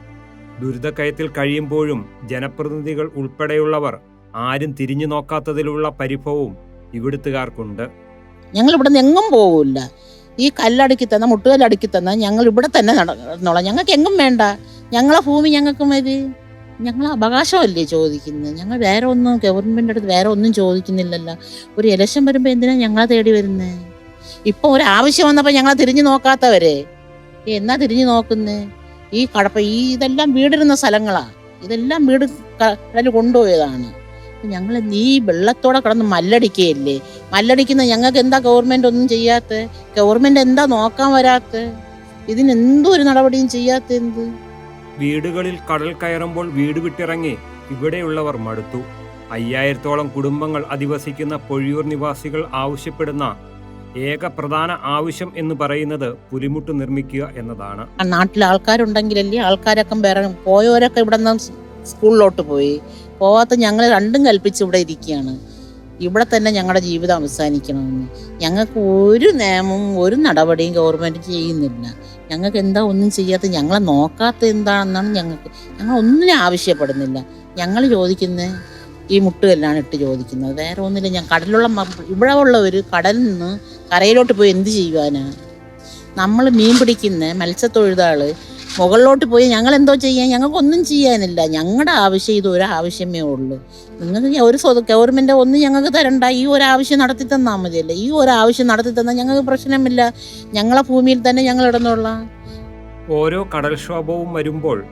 ദുരിതക്കയത്തിൽ കഴിയുമ്പോഴും ജനപ്രതിനിധികൾ ഉൾപ്പെടെയുള്ളവർ ആരും തിരിഞ്ഞു നോക്കാത്തതിലുള്ള പരിഭവവും ഇവിടുത്തുകാർക്കുണ്ട്. ഞങ്ങൾ ഇവിടെ നിന്ന് എങ്ങും പോകില്ല ഈ കല്ലടുക്കി തന്ന മുട്ടുകല്ലടുക്കി തന്ന ഞങ്ങൾ ഇവിടെ തന്നെ നടന്നോളാം. ഞങ്ങൾക്ക് എങ്ങും വേണ്ട. ഞങ്ങളെ ഭൂമി ഞങ്ങൾക്ക് മതി. ഞങ്ങൾ അവകാശമല്ലേ ചോദിക്കുന്നത്? ഞങ്ങൾ വേറെ ഒന്നും ഗവൺമെന്റ് അടുത്ത് വേറെ ഒന്നും ചോദിക്കുന്നില്ലല്ലോ. ഒരു ഇലക്ഷൻ വരുമ്പോൾ എന്തിനാണ് ഞങ്ങളെ തേടി വരുന്നത് ഇപ്പോൾ ഒരു ആവശ്യം വന്നപ്പോൾ ഞങ്ങളെ തിരിഞ്ഞു നോക്കാത്തവരെ. എന്നാ തിരിഞ്ഞു നോക്കുന്നേ? ഈ കടപ്പ ഈ ഇതെല്ലാം വീടിരുന്ന സ്ഥലങ്ങളാ. ഇതെല്ലാം വീട് കടലിൽ കൊണ്ടുപോയതാണ്. ഞങ്ങൾ നീ വെള്ളത്തോടെ കിടന്ന് മല്ലടിക്കുകയല്ലേ മല്ലടിക്കുന്ന ഞങ്ങൾക്ക് എന്താ ഗവൺമെന്റ് ഒന്നും ചെയ്യാത്ത ഗവൺമെന്റ് എന്താ നോക്കാൻ വരാത്ത ഇതിനെന്തോ ഒരു നടപടിയും ചെയ്യാത്ത എന്ത്? വീടുകളിൽ കടൽ കയറുമ്പോൾ വീട് വിട്ടിറങ്ങി ഇവിടെയുള്ളവർ മടുത്തു. അയ്യായിരത്തോളം കുടുംബങ്ങൾ അധിവസിക്കുന്ന പൊഴിയൂർ നിവാസികൾ ആവശ്യപ്പെടുന്ന ഏക പ്രധാന ആവശ്യം എന്ന് പറയുന്നത് പുലിമുട്ട് നിർമ്മിക്കുക എന്നതാണ്. നാട്ടിൽ ആൾക്കാരുണ്ടെങ്കിലല്ലേ ആൾക്കാരൊക്കെ വേറെ പോയവരൊക്കെ ഇവിടെ നിന്ന് സ്കൂളിലോട്ട് പോയി. പോവാത്ത ഞങ്ങൾ രണ്ടും കൽപ്പിച്ച് ഇവിടെ ഇരിക്കുകയാണ്. ഇവിടെ തന്നെ ഞങ്ങളുടെ ജീവിതം അവസാനിക്കണമെന്ന്. ഞങ്ങൾക്ക് ഒരു നിയമവും ഒരു നടപടിയും ഗവൺമെന്റ് ചെയ്യുന്നില്ല. ഞങ്ങൾക്ക് എന്താ ഒന്നും ചെയ്യാത്ത ഞങ്ങളെ നോക്കാത്ത എന്താണെന്നാണ് ഞങ്ങൾക്ക്. ഞങ്ങൾ ഒന്നിനും ആവശ്യപ്പെടുന്നില്ല. ഞങ്ങൾ ചോദിക്കുന്നത് ഈ മുട്ടുകല്ലാണ് ഇട്ട് ചോദിക്കുന്നത്. വേറെ ഒന്നുമില്ല. ഞാൻ കടലുള്ള ഇവിടെ ഉള്ളവർ കടലിൽ നിന്ന് കരയിലോട്ട് പോയി എന്ത് ചെയ്യുവാനാണ് നമ്മൾ മീൻ പിടിക്കുന്ന മത്സ്യത്തൊഴിലാൾ മുകളിലോട്ട് പോയി ഞങ്ങൾ എന്തോ ചെയ്യാൻ ഞങ്ങൾക്കൊന്നും ചെയ്യാനില്ല. ഞങ്ങളുടെ ആവശ്യം ഇത് ഒരു ആവശ്യമേ ഉള്ളൂ. നിങ്ങൾക്ക് ഒരു സ്വത ഗവൺമെന്റ് ഒന്നും ഞങ്ങൾക്ക് തരണ്ട. ഈ ഒരു ആവശ്യം നടത്തി തന്നാൽ മതിയല്ലേ? ഈ ഒരു ആവശ്യം നടത്തി തന്നാൽ ഞങ്ങൾക്ക് പ്രശ്നമില്ല. ഞങ്ങളെ ഭൂമിയിൽ തന്നെ ഞങ്ങൾ ഇടന്നോളാം. ഓരോ കടൽക്ഷോഭവും വരുമ്പോൾ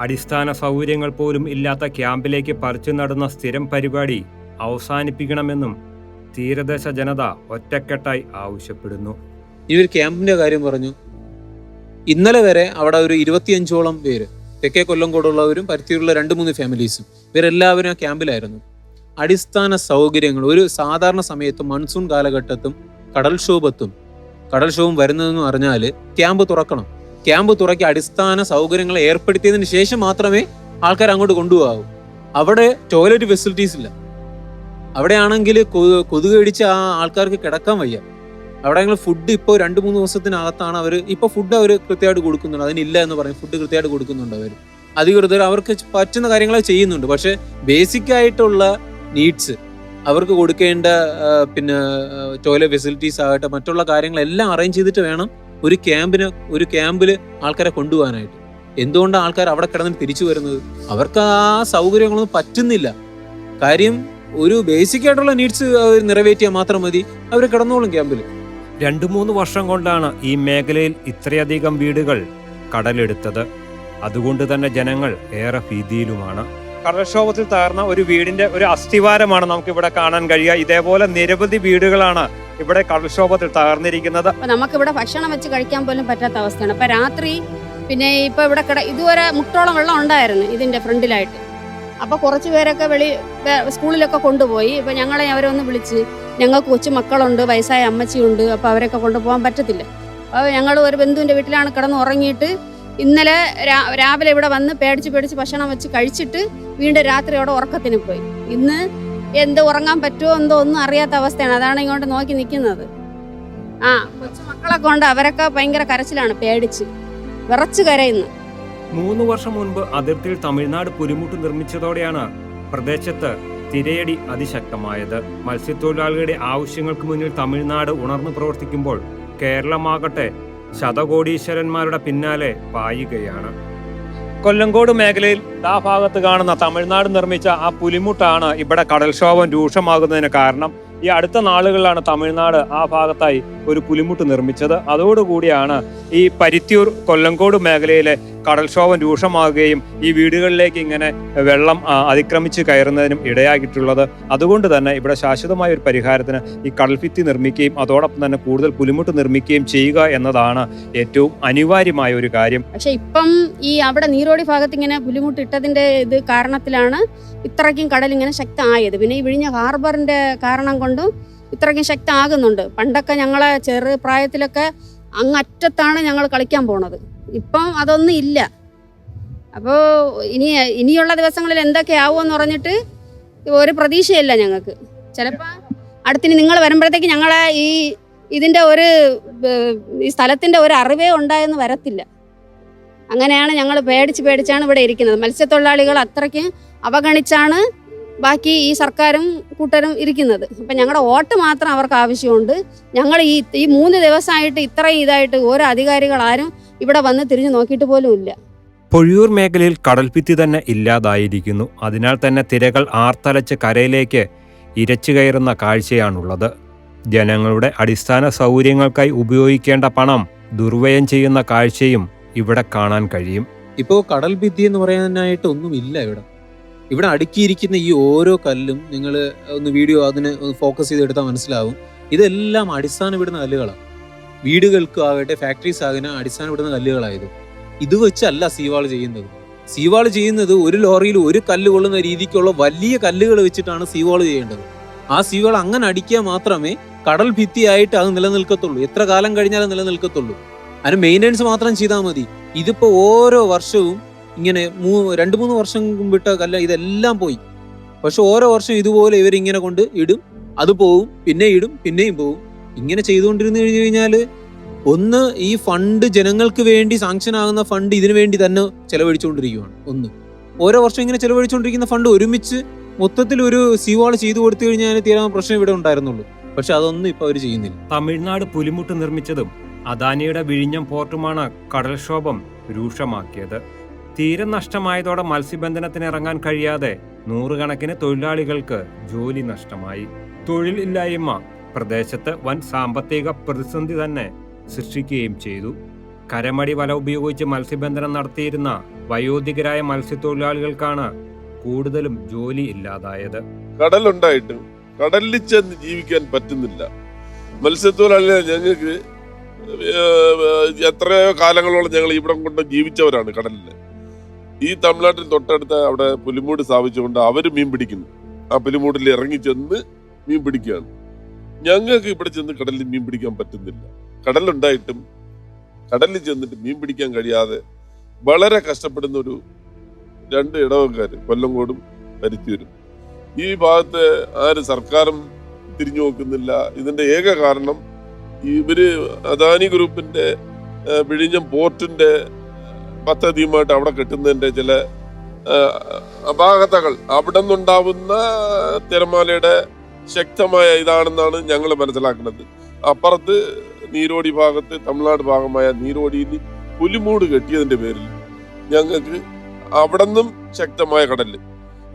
അടിസ്ഥാന സൗകര്യങ്ങൾ പോലും ഇല്ലാത്ത ക്യാമ്പിലേക്ക് പറിച്ചു നടന്ന സ്ഥിരം പരിപാടി അവസാനിപ്പിക്കണമെന്നും തീരദേശ ജനത ഒറ്റക്കെട്ടായി ആവശ്യപ്പെടുന്നു. ഈ ഒരു ക്യാമ്പിന്റെ കാര്യം പറഞ്ഞു. ഇന്നലെ വരെ അവിടെ ഒരു ഇരുപത്തിയഞ്ചോളം പേര് തെക്കേ കൊല്ലംകോടുള്ളവരും പരുത്തിയുള്ള രണ്ട് മൂന്ന് ഫാമിലീസും ഇവരെല്ലാവരും ആ ക്യാമ്പിലായിരുന്നു. അടിസ്ഥാന സൗകര്യങ്ങൾ ഒരു സാധാരണ സമയത്തും മൺസൂൺ കാലഘട്ടത്തും കടൽക്ഷോഭത്തും കടൽക്ഷോഭം വരുന്നതെന്ന് പറഞ്ഞാൽ ക്യാമ്പ് തുറക്കണം. ക്യാമ്പ് തുറക്കി അടിസ്ഥാന സൗകര്യങ്ങൾ ഏർപ്പെടുത്തിയതിന് ശേഷം മാത്രമേ ആൾക്കാർ അങ്ങോട്ട് കൊണ്ടുപോകാവൂ. അവിടെ ടോയ്ലറ്റ് ഫെസിലിറ്റീസ് ഇല്ല. അവിടെയാണെങ്കിൽ കൊതുക് കടിച്ച് ആ ആൾക്കാർക്ക് കിടക്കാൻ വയ്യ. അവിടെ ഞങ്ങൾ ഫുഡ് ഇപ്പോൾ രണ്ട് മൂന്ന് ദിവസത്തിനകത്താണ് അവർ ഇപ്പോൾ ഫുഡ് അവർ കൃത്യമായിട്ട് കൊടുക്കുന്നുണ്ട്. അതിനില്ല എന്ന് പറയും. ഫുഡ് കൃത്യമായിട്ട് കൊടുക്കുന്നുണ്ട് അവർ അധികൃതർ അവർക്ക് പറ്റുന്ന കാര്യങ്ങൾ ചെയ്യുന്നുണ്ട്. പക്ഷേ ബേസിക് ആയിട്ടുള്ള നീഡ്സ് അവർക്ക് കൊടുക്കേണ്ട പിന്നെ ടോയ്ലറ്റ് ഫെസിലിറ്റീസ് ആകട്ടെ മറ്റുള്ള കാര്യങ്ങളെല്ലാം അറേഞ്ച് ചെയ്തിട്ട് വേണം ഒരു ക്യാമ്പിന് ഒരു ക്യാമ്പിൽ ആൾക്കാരെ കൊണ്ടുപോകാനായിട്ട്. എന്തുകൊണ്ടാണ് ആൾക്കാർ അവിടെ കിടന്നിട്ട് തിരിച്ചു വരുന്നത്? അവർക്ക് ആ സൗകര്യങ്ങളൊന്നും പറ്റുന്നില്ല. കാര്യം ഒരു ബേസിക് ആയിട്ടുള്ള നീഡ്സ് നിറവേറ്റിയാൽ മാത്രം മതി. അവർ കിടന്നോളും ക്യാമ്പിൽ രണ്ടു മൂന്ന് വർഷം കൊണ്ടാണ് ഈ മേഖലയിൽ ഇത്രയധികം വീടുകൾ കടലെടുത്തത്. അതുകൊണ്ട് തന്നെ ജനങ്ങൾ ഏറെ ഭീതിയിലുമാണ്. കടൽക്ഷോഭത്തിൽ തകർന്ന ഒരു വീടിന്റെ ഒരു അസ്ഥിവാരമാണ് നമുക്ക് ഇവിടെ കാണാൻ കഴിയുക. ഇതേപോലെ നിരവധി വീടുകളാണ് ഇവിടെ കടൽക്ഷോഭത്തിൽ തകർന്നിരിക്കുന്നത്. നമുക്ക് നമുക്കിവിടെ ഭക്ഷണം വെച്ച് കഴിക്കാൻ പോലും പറ്റാത്ത അവസ്ഥയാണ്. അപ്പൊ രാത്രി പിന്നെ ഇപ്പൊ ഇവിടെ കിട ഇതുവരെ മുട്ടോളം വെള്ളം ഉണ്ടായിരുന്നു ഇതിന്റെ ഫ്രണ്ടിലായിട്ട്. അപ്പൊ കുറച്ചുപേരൊക്കെ വെളി സ്കൂളിലൊക്കെ കൊണ്ടുപോയി. ഇപ്പൊ ഞങ്ങളെ അവരൊന്ന് വിളിച്ച് ഞങ്ങൾക്ക് കൊച്ചു മക്കളുണ്ട് വയസ്സായ അമ്മച്ചിയുണ്ട് അപ്പോൾ അവരൊക്കെ കൊണ്ടുപോകാൻ പറ്റത്തില്ല. അപ്പോൾ ഞങ്ങൾ ഒരു ബന്ധുവിന്റെ വീട്ടിലാണ് കിടന്ന് ഉറങ്ങിയിട്ട് ഇന്നലെ രാവിലെ ഇവിടെ വന്ന് പേടിച്ച് പേടിച്ച് ഭക്ഷണം വെച്ച് കഴിച്ചിട്ട് വീണ്ടും രാത്രി അവിടെ ഉറക്കത്തിന് പോയി. ഇന്ന് എന്ത് ഉറങ്ങാൻ പറ്റുമോ എന്തോ ഒന്നും അറിയാത്ത അവസ്ഥയാണ്. അതാണ് ഇങ്ങോട്ട് നോക്കി നിൽക്കുന്നത്. ആ കൊച്ചു മക്കളൊക്കെ ഉണ്ട് അവരൊക്കെ ഭയങ്കര കരച്ചിലാണ് പേടിച്ച്. വിറച്ച് കരയുന്നു. മൂന്ന് വർഷം മുൻപ് അതിർത്തിയിൽ തമിഴ്നാട് പുലിമുട്ട് നിർമ്മിച്ചതോടെയാണ് പ്രദേശത്ത് തിരയടി അതിശക്തമായത്. മത്സ്യത്തൊഴിലാളികളുടെ ആവശ്യങ്ങൾക്ക് മുന്നിൽ തമിഴ്നാട് ഉണർന്നു പ്രവർത്തിക്കുമ്പോൾ കേരളമാകട്ടെ ശതകോടീശ്വരന്മാരുടെ പിന്നാലെ പായുകയാണ്. കൊല്ലങ്കോട് മേഖലയിൽ ആ ഭാഗത്ത് കാണുന്ന തമിഴ്നാട് നിർമ്മിച്ച ആ പുലിമുട്ടാണ് ഇവിടെ കടൽക്ഷോഭം രൂക്ഷമാകുന്നതിന് കാരണം. ഈ അടുത്ത നാളുകളിലാണ് തമിഴ്നാട് ആ ഭാഗത്തായി ഒരു പുലിമുട്ട് നിർമ്മിച്ചത്. അതോടുകൂടിയാണ് ഈ പരുത്തിയൂർ കൊല്ലങ്കോട് മേഖലയിലെ കടൽക്ഷോഭം രൂക്ഷമാകുകയും ഈ വീടുകളിലേക്ക് ഇങ്ങനെ വെള്ളം അതിക്രമിച്ച് കയറുന്നതിനും ഇടയാക്കിയിട്ടുള്ളത്. അതുകൊണ്ട് തന്നെ ഇവിടെ ശാശ്വതമായ ഒരു പരിഹാരത്തിന് ഈ കടൽഭിത്തി നിർമ്മിക്കുകയും അതോടൊപ്പം തന്നെ കൂടുതൽ പുലിമുട്ട് നിർമ്മിക്കുകയും ചെയ്യുക എന്നതാണ് ഏറ്റവും അനിവാര്യമായ ഒരു കാര്യം. പക്ഷെ ഇപ്പം ഈ അവിടെ നീരോടി ഭാഗത്ത് ഇങ്ങനെ പുലിമുട്ട് ഇട്ടതിന്റെ ഇത് കാരണത്തിലാണ് ഇത്രയ്ക്കും കടൽ ഇങ്ങനെ ശക്തമായത്. പിന്നെ ഈ വിഴിഞ്ഞ ഹാർബറിന്റെ കാരണം കൊണ്ടും ഇത്രയ്ക്കും ശക്തമാകുന്നുണ്ട്. പണ്ടൊക്കെ ഞങ്ങളെ ചെറു പ്രായത്തിലൊക്കെ അങ്ങറ്റത്താണ് ഞങ്ങൾ കളിക്കാൻ പോണത്. ഇപ്പം അതൊന്നും ഇല്ല. അപ്പോൾ ഇനി ഇനിയുള്ള ദിവസങ്ങളിൽ എന്തൊക്കെ ആവുമെന്ന് പറഞ്ഞിട്ട് ഒരു പ്രതീക്ഷയില്ല ഞങ്ങൾക്ക്. ചിലപ്പോൾ അടുത്തിന് നിങ്ങൾ വരുമ്പോഴത്തേക്ക് ഞങ്ങളെ ഈ ഇതിന്റെ ഒരു ഈ സ്ഥലത്തിന്റെ ഒരു അറിവേ ഉണ്ടായെന്ന് വരത്തില്ല. അങ്ങനെയാണ് ഞങ്ങൾ പേടിച്ച് പേടിച്ചാണ് ഇവിടെ ഇരിക്കുന്നത്. മത്സ്യത്തൊഴിലാളികൾ അത്രയ്ക്ക് അവഗണിച്ചാണ് ബാക്കി ഈ സർക്കാരും കൂട്ടരും ഇരിക്കുന്നത്. അപ്പം ഞങ്ങളുടെ വോട്ട് മാത്രം അവർക്ക് ആവശ്യമുണ്ട്. ഞങ്ങൾ ഈ ഈ മൂന്ന് ദിവസമായിട്ട് ഇത്രയും ഇതായിട്ട് ഓരോ അധികാരികൾ ആരും ഇവിടെ വന്ന് തിരിഞ്ഞു നോക്കിയിട്ട് പോലും ഇല്ല. പൊഴിയൂർ മേഖലയിൽ കടൽഭിത്തി തന്നെ ഇല്ലാതായിരിക്കുന്നു. അതിനാൽ തന്നെ തിരകൾ ആർത്തലച്ച് കരയിലേക്ക് ഇരച്ചു കയറുന്ന കാഴ്ചയാണുള്ളത്. ജനങ്ങളുടെ അടിസ്ഥാന സൗകര്യങ്ങൾക്കായി ഉപയോഗിക്കേണ്ട പണം ദുർവ്യയം ചെയ്യുന്ന കാഴ്ചയും ഇവിടെ കാണാൻ കഴിയും. ഇപ്പോൾ കടൽ ഭിത്തി എന്ന് പറയാനായിട്ട് ഒന്നുമില്ല ഇവിടെ. ഇവിടെ അടുക്കിയിരിക്കുന്ന ഈ ഓരോ കല്ലും നിങ്ങൾ ഒന്ന് വീഡിയോ അതിന് ഫോക്കസ് ചെയ്തെടുത്താൽ മനസ്സിലാവും. ഇതെല്ലാം വിടുന്ന കല്ലുകളാണ് വീടുകൾക്കും ആകട്ടെ ഫാക്ടറീസ് ആകട്ടെ വിടുന്ന കല്ലുകളായത്. ഇത് വെച്ചല്ല സീവാൾ ചെയ്യുന്നത്. സീവാൾ ചെയ്യുന്നത് ഒരു ലോറിയിൽ ഒരു കല്ല് കൊള്ളുന്ന രീതിക്കുള്ള വലിയ കല്ലുകൾ വെച്ചിട്ടാണ് സീവാൾ ചെയ്യേണ്ടത്. ആ സീവാൾ അങ്ങനെ അടിക്കുക മാത്രമേ കടൽ ഭിത്തിയായിട്ട് അത് നിലനിൽക്കത്തുള്ളൂ. എത്ര കാലം കഴിഞ്ഞാലും നിലനിൽക്കത്തുള്ളൂ. അതിന് മെയിന്റെനൻസ് മാത്രം ചെയ്താൽ മതി. ഇതിപ്പോൾ ഓരോ വർഷവും ഇങ്ങനെ മൂ രണ്ട് മൂന്ന് വർഷം മുമ്പിട്ട കല്ല ഇതെല്ലാം പോയി. പക്ഷെ ഓരോ വർഷം ഇതുപോലെ ഇവരിങ്ങനെ കൊണ്ട് ഇടും. അത് പോവും പിന്നെ ഇടും പിന്നെയും പോവും. ഇങ്ങനെ ചെയ്തുകൊണ്ടിരുന്നു കഴിഞ്ഞു കഴിഞ്ഞാൽ ഒന്ന് ഈ ഫണ്ട് ജനങ്ങൾക്ക് വേണ്ടി സാങ്ഷൻ ആകുന്ന ഫണ്ട് ഇതിനു വേണ്ടി തന്നെ ചെലവഴിച്ചുകൊണ്ടിരിക്കുകയാണ് ഒന്ന്. ഓരോ വർഷം ഇങ്ങനെ ചെലവഴിച്ചുകൊണ്ടിരിക്കുന്ന ഫണ്ട് ഒരുമിച്ച് മൊത്തത്തിൽ ഒരു സീവാൾ ചെയ്തു കൊടുത്തു കഴിഞ്ഞാൽ തീരാൻ പ്രശ്നം ഇവിടെ ഉണ്ടായിരുന്നുള്ളൂ. പക്ഷെ അതൊന്നും ഇപ്പൊ അവർ ചെയ്യുന്നില്ല. തമിഴ്നാട് പുലിമുട്ട് നിർമ്മിച്ചതും അദാനിയുടെ വിഴിഞ്ഞം പോർട്ടുമാണ് കടൽക്ഷോഭം രൂക്ഷമാക്കിയത്. തീരം നഷ്ടമായതോടെ മത്സ്യബന്ധനത്തിന് ഇറങ്ങാൻ കഴിയാതെ നൂറുകണക്കിന് തൊഴിലാളികൾക്ക് ജോലി നഷ്ടമായി. തൊഴിലില്ലായ്മ പ്രദേശത്ത് വൻ സാമ്പത്തിക പ്രതിസന്ധി തന്നെ സൃഷ്ടിക്കുകയും ചെയ്തു. കരമടി വല ഉപയോഗിച്ച് മത്സ്യബന്ധനം നടത്തിയിരുന്ന വയോധികരായ മത്സ്യത്തൊഴിലാളികൾക്കാണ് കൂടുതലും ജോലി ഇല്ലാതായത്. കടലുണ്ടായിട്ട് കടലിൽ ചെന്ന് ജീവിക്കാൻ പറ്റുന്നില്ല. മത്സ്യത്തൊഴിലാളികൾ ഞങ്ങൾക്ക് എത്രയോ കാലങ്ങളോളം ഞങ്ങൾ ഇവിടെ കൊണ്ട് ജീവിച്ചവരാണ് കടലിൽ ഈ തമിഴ്നാട്ടിൽ തൊട്ടടുത്ത് അവിടെ പുലിമൂട് സ്ഥാപിച്ചുകൊണ്ട് അവർ മീൻ പിടിക്കുന്നു. ആ പുലിമൂടിൽ ഇറങ്ങി ചെന്ന് മീൻ പിടിക്കുകയാണ്. ഞങ്ങൾക്ക് ഇവിടെ ചെന്ന് കടലിൽ മീൻ പിടിക്കാൻ പറ്റുന്നില്ല. കടലുണ്ടായിട്ടും കടലിൽ ചെന്നിട്ട് മീൻ പിടിക്കാൻ കഴിയാതെ വളരെ കഷ്ടപ്പെടുന്ന ഒരു രണ്ട് ഇടവക്കാർ കൊല്ലങ്കോടും പരുത്തിയൂരും. ഈ ഭാഗത്ത് ആര് സർക്കാരും തിരിഞ്ഞു നോക്കുന്നില്ല. ഇതിന്റെ ഏക കാരണം ഇവർ അദാനി ഗ്രൂപ്പിന്റെ വിഴിഞ്ഞം പോർട്ടിന്റെ പദ്ധതിയുമായിട്ട് അവിടെ കെട്ടുന്നതിന്റെ ചില അപാകതകൾ. അവിടെ നിന്നുണ്ടാവുന്ന തിരമാലയുടെ ശക്തമായ ഇതാണെന്നാണ് ഞങ്ങൾ മനസ്സിലാക്കുന്നത്. അപ്പുറത്ത് നീരോടി ഭാഗത്ത് തമിഴ്നാട് ഭാഗമായ നീരോടിയിൽ പുലിമൂട് കെട്ടിയതിന്റെ പേരിൽ ഞങ്ങൾക്ക് അവിടെ നിന്നും ശക്തമായ കടൽ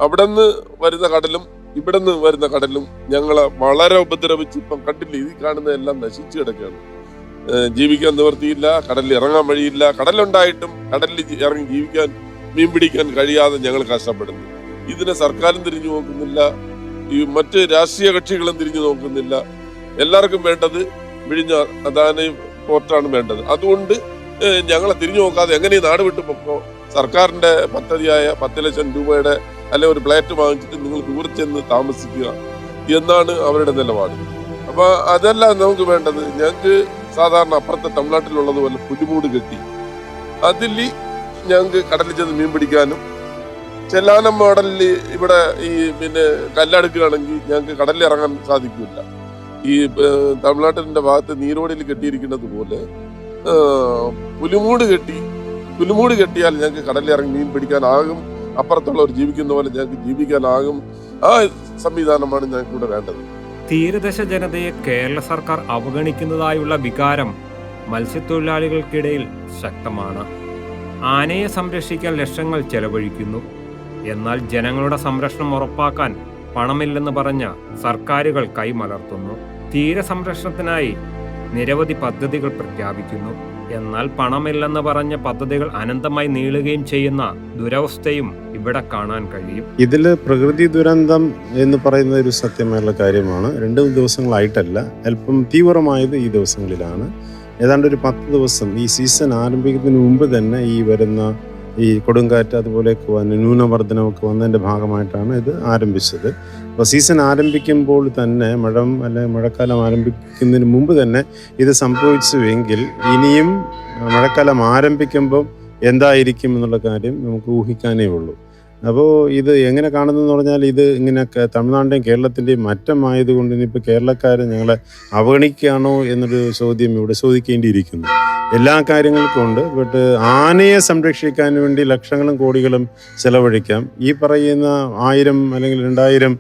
അവിടെ നിന്ന് വരുന്ന കടലും ഇവിടെ നിന്ന് വരുന്ന കടലും ഞങ്ങളെ വളരെ ഉപദ്രവിച്ച് ഇപ്പം കണ്ടില്ല ഈ കാണുന്നതെല്ലാം നശിച്ചു കിടക്കുകയാണ്. ജീവിക്കാൻ നിവർത്തിയില്ല കടലിൽ ഇറങ്ങാൻ വഴിയില്ല. കടലുണ്ടായിട്ടും കടലിൽ ഇറങ്ങി ജീവിക്കാൻ മീൻ പിടിക്കാൻ കഴിയാതെ ഞങ്ങൾ കഷ്ടപ്പെടുന്നു. ഇതിനെ സർക്കാരും തിരിഞ്ഞു നോക്കുന്നില്ല. ഈ മറ്റ് രാഷ്ട്രീയ കക്ഷികളും തിരിഞ്ഞു നോക്കുന്നില്ല. എല്ലാവർക്കും വേണ്ടത് വിഴിഞ്ഞ അദാനി പോർട്ടാണ് വേണ്ടത്. അതുകൊണ്ട് ഞങ്ങളെ തിരിഞ്ഞു നോക്കാതെ എങ്ങനെ ഈ നാട് വിട്ടു പൊക്കോ? സർക്കാരിന്റെ പദ്ധതിയായ പത്ത് ലക്ഷം രൂപയുടെ അല്ലെ ഒരു പ്ലേറ്റ് വാങ്ങിച്ചിട്ട് നിങ്ങൾ ദൂരെ ചെന്ന് താമസിക്കുക എന്നാണ് അവരുടെ നിലപാട്. അപ്പൊ അതല്ല നമുക്ക് വേണ്ടത്. ഞങ്ങൾക്ക് സാധാരണ അപ്പുറത്തെ തമിഴ്നാട്ടിലുള്ളത് പോലെ പുലിമൂട് കെട്ടി. അതിൽ ഞങ്ങൾക്ക് കടലിൽ ചെന്ന് മീൻ പിടിക്കാനും ചെല്ലാനം മോഡലിൽ ഇവിടെ ഈ പിന്നെ കല്ലടുക്കുകയാണെങ്കിൽ ഞങ്ങൾക്ക് കടലിൽ ഇറങ്ങാൻ സാധിക്കില്ല. ഈ തമിഴ്നാട്ടിന്റെ ഭാഗത്ത് നീരോടിയിൽ കെട്ടിയിരിക്കുന്നത് പോലെ പുലിമൂട് കെട്ടി പുലിമൂട് കെട്ടിയാൽ ഞങ്ങൾക്ക് കടലിൽ ഇറങ്ങി മീൻ പിടിക്കാനാകും. അപ്പുറത്തുള്ളവർ ജീവിക്കുന്ന പോലെ ഞങ്ങൾക്ക് ജീവിക്കാനാകും. ആ സംവിധാനമാണ് ഞങ്ങൾക്ക് ഇവിടെ വേണ്ടത്. തീരദേശ ജനതയെ കേരള സർക്കാർ അവഗണിക്കുന്നതായുള്ള വികാരം മത്സ്യത്തൊഴിലാളികൾക്കിടയിൽ ശക്തമാണ്. ആനയെ സംരക്ഷിക്കാൻ ലക്ഷങ്ങൾ ചെലവഴിക്കുന്നു. എന്നാൽ ജനങ്ങളുടെ സംരക്ഷണം ഉറപ്പാക്കാൻ പണമില്ലെന്ന് പറഞ്ഞ സർക്കാരുകൾ കൈമലർത്തുന്നു. തീരസംരക്ഷണത്തിനായി നിരവധി പദ്ധതികൾ പ്രഖ്യാപിക്കുന്നു. എന്നാൽ പണമില്ലെന്ന് പറഞ്ഞ പദ്ധതികൾ അനന്തമായി നീളുകയും ചെയ്യുന്ന ദുരവസ്ഥയും ഇവിടെ കാണാൻ കഴിയും. ഇതിൽ പ്രകൃതി ദുരന്തം എന്ന് പറയുന്ന ഒരു സത്യമായുള്ള കാര്യമാണ്. രണ്ട് ദിവസങ്ങളായിട്ടല്ല അല്പം തീവ്രമായത് ഈ ദിവസങ്ങളിലാണ്. ഏതാണ്ട് ഒരു പത്ത് ദിവസം ഈ സീസൺ ആരംഭിക്കുന്നതിന് മുമ്പ് തന്നെ ഈ വരുന്ന ഈ കൊടുങ്കാറ്റ് അതുപോലെയൊക്കെ വന്ന് ന്യൂനമർദ്ദനമൊക്കെ വന്നതിന്റെ ഭാഗമായിട്ടാണ് ഇത് ആരംഭിച്ചത്. അപ്പോൾ സീസൺ ആരംഭിക്കുമ്പോൾ തന്നെ മഴ അല്ലെ മഴക്കാലം ആരംഭിക്കുന്നതിന് മുമ്പ് തന്നെ ഇത് സംഭവിച്ചുവെങ്കിൽ ഇനിയും മഴക്കാലം ആരംഭിക്കുമ്പോൾ എന്തായിരിക്കും എന്നുള്ള കാര്യം നമുക്ക് ഊഹിക്കാനേ ഉള്ളൂ. അപ്പോൾ ഇത് എങ്ങനെ കാണുന്നതെന്ന് പറഞ്ഞാൽ ഇത് ഇങ്ങനെ തമിഴ്നാടിന്റെയും കേരളത്തിന്റെയും മറ്റമായതുകൊണ്ട് ഇനിയിപ്പോൾ കേരളക്കാർ ഞങ്ങളെ അവഗണിക്കുകയാണോ എന്നൊരു ചോദ്യം ഇവിടെ ചോദിക്കേണ്ടിയിരിക്കുന്നു. എല്ലാ കാര്യങ്ങൾക്കും ഉണ്ട്. ബട്ട് ആനയെ സംരക്ഷിക്കാൻ വേണ്ടി ലക്ഷങ്ങളും കോടികളും ചെലവഴിക്കാം. ഈ പറയുന്ന ആയിരം അല്ലെങ്കിൽ രണ്ടായിരം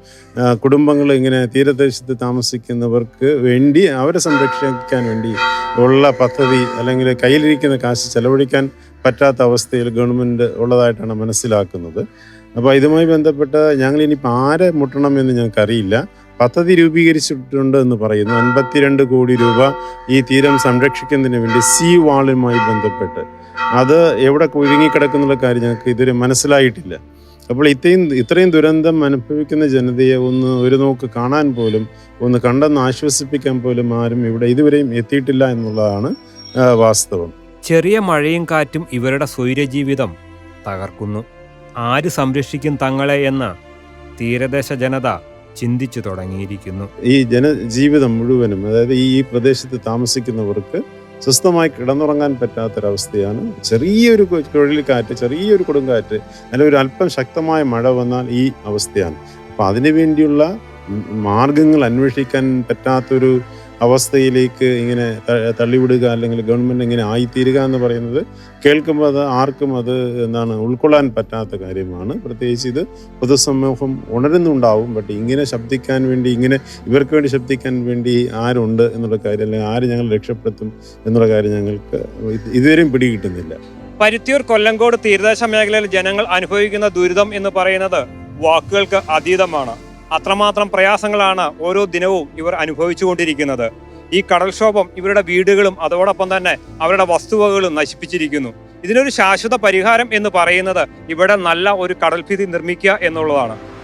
കുടുംബങ്ങൾ ഇങ്ങനെ തീരദേശത്ത് താമസിക്കുന്നവർക്ക് വേണ്ടി അവരെ സംരക്ഷിക്കാൻ വേണ്ടി ഉള്ള പദ്ധതി അല്ലെങ്കിൽ കയ്യിലിരിക്കുന്ന കാശ് ചെലവഴിക്കാൻ പറ്റാത്ത അവസ്ഥയിൽ ഗവൺമെന്റ് ഉള്ളതായിട്ടാണ് മനസ്സിലാക്കുന്നത്. അപ്പോൾ ഇതുമായി ബന്ധപ്പെട്ട് ഞങ്ങൾ ഇനിയിപ്പോൾ ആരെ മുട്ടണം എന്ന് ഞങ്ങൾക്കറിയില്ല. പദ്ധതി രൂപീകരിച്ചിട്ടുണ്ട് എന്ന് പറയുന്നു. അൻപത്തിരണ്ട് കോടി രൂപ ഈ തീരം സംരക്ഷിക്കുന്നതിന് വേണ്ടി സീ വാളുമായി ബന്ധപ്പെട്ട്. അത് എവിടെ കുരുങ്ങിക്കിടക്കുന്നുള്ള കാര്യം ഞങ്ങൾക്ക് ഇതുവരെ മനസ്സിലായിട്ടില്ല. അപ്പോൾ ഇത്രയും ഇത്രയും ദുരന്തം അനുഭവിക്കുന്ന ജനതയെ ഒന്ന് ഒരു നോക്ക് കാണാൻ പോലും ഒന്ന് കണ്ടെന്ന് ആശ്വസിപ്പിക്കാൻ പോലും ആരും ഇവിടെ ഇതുവരെയും എത്തിയിട്ടില്ല എന്നുള്ളതാണ് വാസ്തവം. ചെറിയ മഴയും കാറ്റും ഇവരുടെ സ്വൈര്യജീവിതം തകർക്കുന്നു. ആര് സംരക്ഷിക്കും തങ്ങളെ എന്ന തീരദേശ ജനത ചിന്തിച്ചു തുടങ്ങിയിരിക്കുന്നു. ഈ ജനജീവിതം മുഴുവനും അതായത് ഈ പ്രദേശത്ത് താമസിക്കുന്നവർക്ക് സ്വസ്ഥമായി കിടന്നുറങ്ങാൻ പറ്റാത്തൊരവസ്ഥയാണ്. ചെറിയൊരു ചുഴലിക്കാറ്റ് ചെറിയൊരു കൊടുങ്കാറ്റ് അല്ലെങ്കിൽ ഒരു അല്പം ശക്തമായ മഴ വന്നാൽ ഈ അവസ്ഥയാണ്. അപ്പം അതിനു വേണ്ടിയുള്ള മാർഗങ്ങൾ അന്വേഷിക്കാൻ പറ്റാത്തൊരു അവസ്ഥയിലേക്ക് ഇങ്ങനെ തള്ളിവിടുക അല്ലെങ്കിൽ ഗവൺമെന്റ് ഇങ്ങനെ ആയിത്തീരുക എന്ന് പറയുന്നത് കേൾക്കുമ്പോൾ അത് ആർക്കും അത് എന്താണ് ഉൾക്കൊള്ളാൻ പറ്റാത്ത കാര്യമാണ്. പ്രത്യേകിച്ച് ഇത് പൊതുസമൂഹം ഉണരുന്നുണ്ടാവും. ബട്ട് ഇങ്ങനെ ശബ്ദിക്കാൻ വേണ്ടി ഇങ്ങനെ ഇവർക്ക് വേണ്ടി ശബ്ദിക്കാൻ വേണ്ടി ആരുണ്ട് എന്നുള്ള കാര്യം അല്ലെങ്കിൽ ആര് ഞങ്ങൾ രക്ഷപ്പെടുത്തും എന്നുള്ള കാര്യം ഞങ്ങൾക്ക് ഇത് ഇതുവരെയും പിടികിട്ടുന്നില്ല. പരുത്തിയൂർ കൊല്ലങ്കോട് തീരദേശ മേഖലയിൽ ജനങ്ങൾ അനുഭവിക്കുന്ന ദുരിതം എന്ന് പറയുന്നത് വാക്കുകൾക്ക് അതീതമാണ്. അത്രമാത്രം പ്രയാസങ്ങളാണ് ഓരോ ദിനവും ഇവർ അനുഭവിച്ചുകൊണ്ടിരിക്കുന്നത്. ഈ കടൽക്ഷോഭം ഇവരുടെ വീടുകളും അതോടൊപ്പം തന്നെ അവരുടെ വസ്തുവകകളും നശിപ്പിച്ചിരിക്കുന്നു. ഇതിനൊരു ശാശ്വത പരിഹാരം എന്ന് പറയുന്നത് ഇവിടെ നല്ല ഒരു കടൽഭിത്തി നിർമ്മിക്കുക എന്നുള്ളതാണ്.